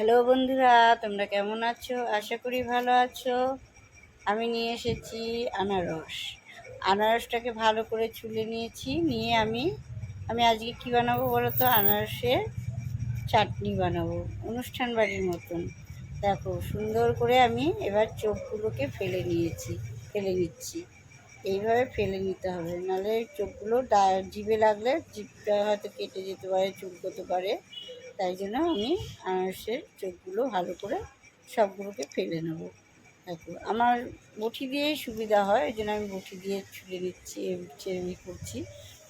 Hello বন্ধুরা, তোমরা কেমন আছো? আশা করি ভালো আছো। আমি নিয়ে এসেছি আনারস। আনারসটাকে ভালো করে ছুলে নিয়েছি, নিয়ে আমি আমি আজকে কী বানাবো বলো তো আনারসের চাটনি বানাবো, অনুষ্ঠান বাড়ির মতন। দেখো, সুন্দর করে আমি এবার চোখগুলোকে ফেলে নিয়েছি, ফেলে নিচ্ছি। এইভাবে ফেলে নিতে হবে, নাহলে চোখগুলো ডা, জিভে লাগলে জিভটা হয়তো কেটে যেতে পারে, চুলকোতে পারে। তাই জন্য আমি আনারসের চোখগুলো ভালো করে সবগুলোকে ফেলে নেব। দেখো, আমার বটি দিয়েই সুবিধা হয়, ওই জন্য আমি বটি দিয়ে ছুলে নিচ্ছি ছেড়ে করছি।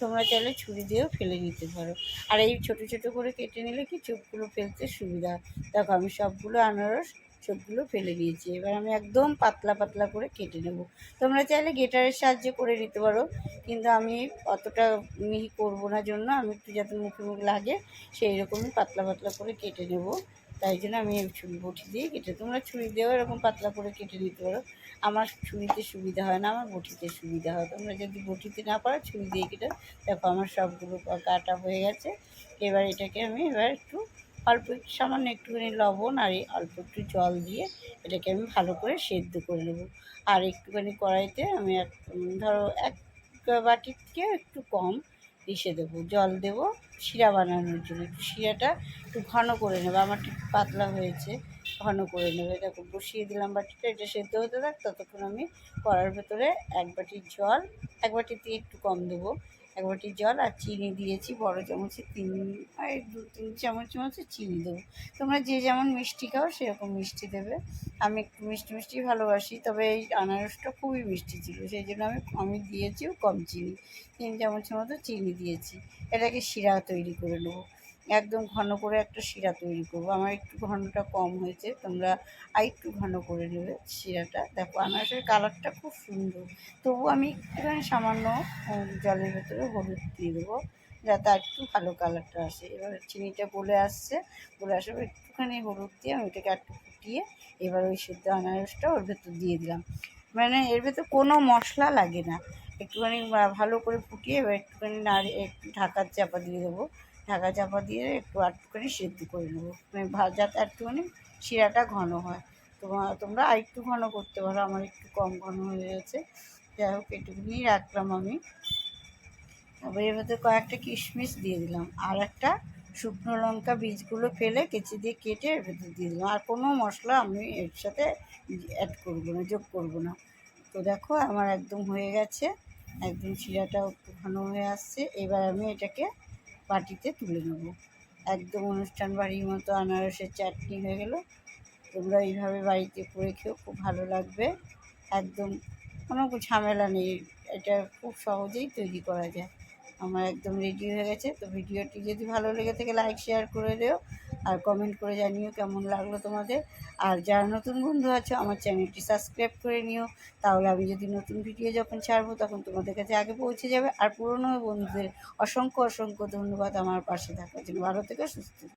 তোমরা চাইলে ছুরি দিয়েও ফেলে নিতে পারো। আর এই ছোটো ছোটো করে কেটে নিলে কি চোখগুলো ফেলতে সুবিধা দেখো, আমি সবগুলো আনারস চোখগুলো ফেলে দিয়েছি। এবার আমি একদম পাতলা পাতলা করে কেটে নেব। তোমরা চাইলে গেটারের সাহায্যে করে নিতে পারো, কিন্তু আমি অতটা মিহি করব না জন্য। আমি একটু যাতে মুখে মুখ লাগে, সেই রকমই পাতলা পাতলা করে কেটে নেব। তাই জন্য আমি ছুরি বটি দিয়ে কেটে, তোমরা ছুরি দিয়েও এরকম পাতলা করে কেটে নিতে পারো। আমার ছুরিতে সুবিধা হয় না, আমার বটিতে সুবিধা হয়। তোমরা যদি বটিতে না পারো, ছুরি দিয়ে কেটে, দেখো আমার সবগুলো কাটা হয়ে গেছে। এবার এটাকে আমি এবার একটু অল্প একটু, সামান্য একটুখানি লবণ আর এই অল্প একটু জল দিয়ে এটাকে আমি ভালো করে সেদ্ধ করে নেব। আর একটুখানি কড়াইতে আমি এক, ধরো এক বাটির থেকে একটু কম ইসে দেবো। জল দেবো শিরা বানানোর জন্য। একটু শিরাটা একটু ঘন করে নেবে। আমার একটু পাতলা হয়েছে, ঘন করে নেবে। দেখো বসিয়ে দিলাম বাটিটা। এটা সেদ্ধ হতে থাক, ততক্ষণ আমি কড়ার ভেতরে এক বাটি জল, এক বাটিতে একটু কম দেবো। এক জল আর চিনি দিয়েছি, বড় চামচে তিন আর দু তিন চামচ চামচে চিনি দেবো। তোমরা যে যেমন মিষ্টি খাও, সেরকম মিষ্টি দেবে। আমি একটু মিষ্টি মিষ্টি ভালোবাসি, তবে এই আনারসটা খুবই মিষ্টি ছিল, সেই জন্য আমি আমি দিয়েছিও কম চিনি, তিন চামচের মতো চিনি দিয়েছি। এটাকে শিরা তৈরি করে নেব। একদম ঘন করে একটা শিরা তৈরি করব। আমার একটু ঘনটা কম হয়েছে, তোমরা আর একটু ঘন করে নেবে শিরাটা। দেখো, আনারসের কালারটা খুব সুন্দর। তবু আমি একটুখানি সামান্য জলের ভেতরে হলুদ দিয়ে দেবো, যাতে আর একটু ভালো কালারটা আসে। এবার চিনিটা বলে আসছে বলে আসার পর একটুখানি হলুদ দিয়ে আমি ওটাকে একটু ফুটিয়ে এবার ওই সেদ্ধ আনারসটা ওর ভেতর দিয়ে দিলাম। মানে এর ভেতর কোনো মশলা লাগে না। একটুখানি ভালো করে ফুটিয়ে এবার একটুখানি নাড়ি, একটু ঢাকার চাপা দিয়ে দেবো। ঢাকা চাপা দিয়ে একটু আটটুখানি সেদ্ধ করে নেব। ভাজাতে একটুখানি শিরাটা ঘন হয়। তোমার তোমরা আরেকটু ঘন করতে পারো, আমার একটু কম ঘন হয়ে গেছে। যাই হোক, এটুকুনি রাখলাম আমি। তারপরে এর ভেতরে কয়েকটা কিশমিশ দিয়ে দিলাম। আর একটা শুকনো লঙ্কা বীজগুলো ফেলে কেচি দিয়ে কেটে এর ভেতর দিয়ে দিলাম। আর কোনো মশলা আমি এর সাথে অ্যাড করব না, যোগ করব না। তো দেখো, আমার একদম হয়ে গেছে। একদম শিরাটাও একটু ঘন হয়ে আসছে। এবার আমি এটাকে বাটিতে তুলে নেব। একদম অনুষ্ঠান বাড়ির মতো আনারসের চাটনি হয়ে গেল। তোমরা এইভাবে বাড়িতে করে খেয়েও খুব ভালো লাগবে। একদম কোনো ঝামেলা নেই, এটা খুব সহজেই তৈরি করা যায়। আমার একদম রেডি হয়ে গেছে, তো ভিডিওটি যদি ভালো লেগে থাকে লাইক শেয়ার করে দিও। আর কমেন্ট করে জানিও কেমন লাগল তোমাদের। আর যারা নতুন বন্ধু আছো, আমার চ্যানেলটি সাবস্ক্রাইব করে নিও। তাহলে আমি যদি নতুন ভিডিও যখন ছাড়বো, তখন তোমাদের কাছে আগে পৌঁছে যাবে। আর পুরনো বন্ধুদের অসংখ্য অসংখ্য ধন্যবাদ আমার পাশে থাকার জন্য। ভালো থেকে, সুস্থ